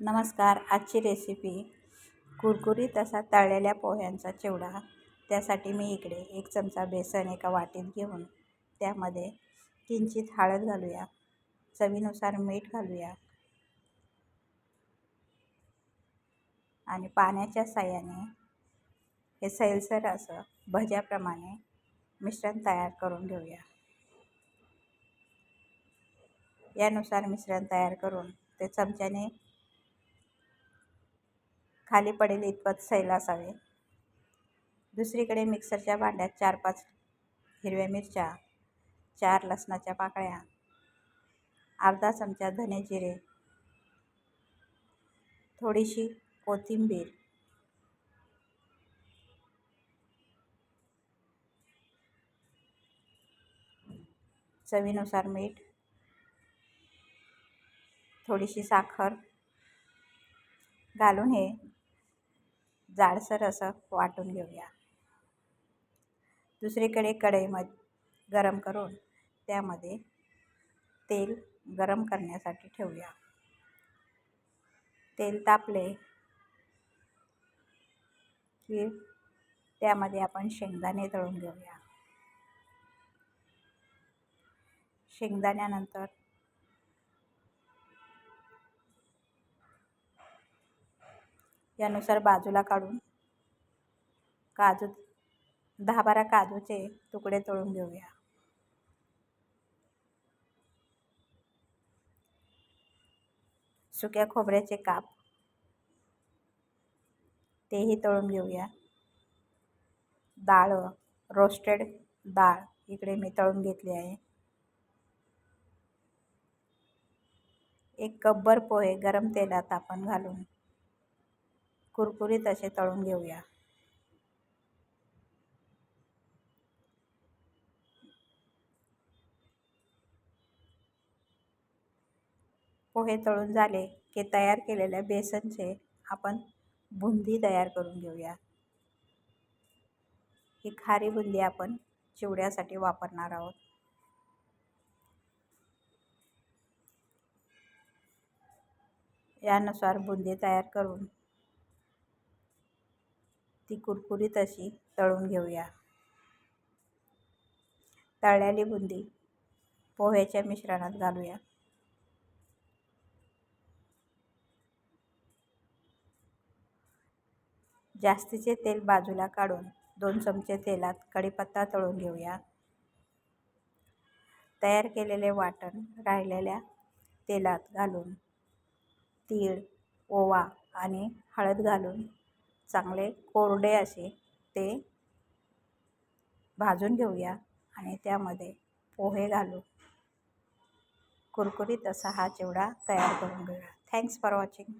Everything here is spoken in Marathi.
नमस्कार आजची रेसिपी कुरकुरीत असा तळलेल्या पोह्यांचा चिवडा. त्यासाठी मी इकडे एक चमचा बेसन एका वाटीत घेऊन त्यामध्ये किंचित हळद घालूया. चवीनुसार मीठ घालूया. आणि पाण्याच्या साह्याने हे सैलसर असं भज्याप्रमाणे मिश्रण तयार करून घेऊया. यानुसार मिश्रण तयार करून ते चमच्याने खाली पडेल इतपत सैल असावे दुसरीकडे मिक्सरच्या भांड्यात चार पाच हिरव्या मिरच्या चार लसणाच्या पाकळ्या अर्धा चमचा धने जिरे थोडीशी कोथिंबीर चवीनुसार मीठ थोडीशी साखर घालून हे जाडसर असं वाटून घेऊया. दुसरीकडे कढईमध्ये गरम करून त्यामध्ये तेल गरम करण्यासाठी ठेवूया. तेल तापले की त्यामध्ये आपण शेंगदाणे तळून घेऊया. शेंगदाण्यानंतर यानुसार बाजूला काढून काजू दहा बारा काजूचे तुकडे तळून घेऊया. सुक्या खोबऱ्याचे काप तेही तळून घेऊया. डाळ रोस्टेड डाळ इकडे मी तळून घेतली आहे. एक कब्बर पोहे गरम तेलात आपण घालून कुरकुरीत असे तळून घेऊया. पोहे तळून झाले की तयार केलेल्या बेसनचे आपण बुंदी तयार करून घेऊया. ही खारी बुंदी आपण चिवड्यासाठी वापरणार आहोत. यानुसार बुंदी तयार करून ती कुरकुरीत अशी तळून घेऊया. तळलेली बुंदी पोह्याच्या मिश्रणात घालूया. जास्तीचे तेल बाजूला काढून दोन चमचे तेलात कढीपत्ता तळून घेऊया. तयार केलेले वाटण राहिलेल्या तेलात घालून तीळ ओवा आणि हळद घालून चांगले कोरडे असे ते भाजून घेऊया आणि त्यामध्ये पोहे घालू. कुरकुरीत असा हा चिवडा तयार करून घेऊया. Thanks for watching